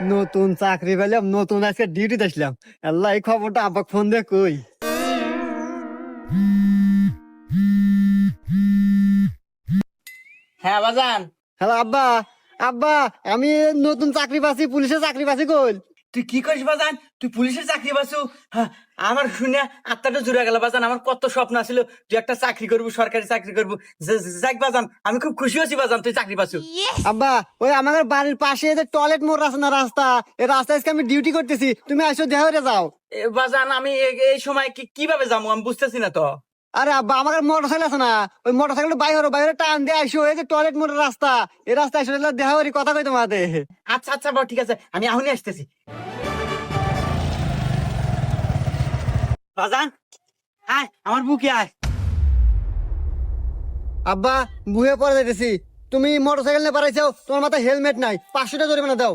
নতুন চাকরি পেলাম নতুন আজকে ডিউটি আসলাম। আল্লাহ এই খবরটা আব্বাক ফোন দিয়ে কই? হ্যাঁ বাজান। হ্যালো আব্বা। আব্বা আমি নতুন চাকরি পাচ্ছি পুলিশে চাকরি পাচ্ছি কই? তুই কি করিস বাজান? তুই পুলিশের চাকরি পাচ্ছু আমার শুনে আত্মাটা জুড়ে গেল বাজান। আমার কত স্বপ্ন ছিল তুই একটা চাকরি করব সরকারি চাকরি করব। যাক বাজান আমি খুব খুশি হচ্ছি বাজান তুই চাকরি পাচ্ছু আব্বা ওই আমাদের বাড়ির পাশে যে টয়লেট মোড় আছে না রাস্তা এই রাস্তায় আমি ডিউটি করতেছি তুমি আসো দেখা হয়ে যাও বাজান আমি এই সময় কি কীভাবে যাব? আমি বুঝতেছি না তো। আরে আব্বা আমার মোটর সাইকেল আছে না। ওই মোটর সাইকেল বাইরে বাইরে টান দিয়ে আইসো এই যে টয়লেট মোড়ের রাস্তা এই রাস্তায় এসে দেখা করি কথা কই তোমাদের? আচ্ছা আচ্ছা বাবা ঠিক আছে আমি এখনই আসতেছি। বাজান আয় আমার বুকে আয়। আব্বা বুয়ে পরে যাইতেছি। তুমি মোটর সাইকেল নিয়ে পারাইছো তোমার মাথায় হেলমেট নাই পাঁচশো টাকা জরিমানা দাও।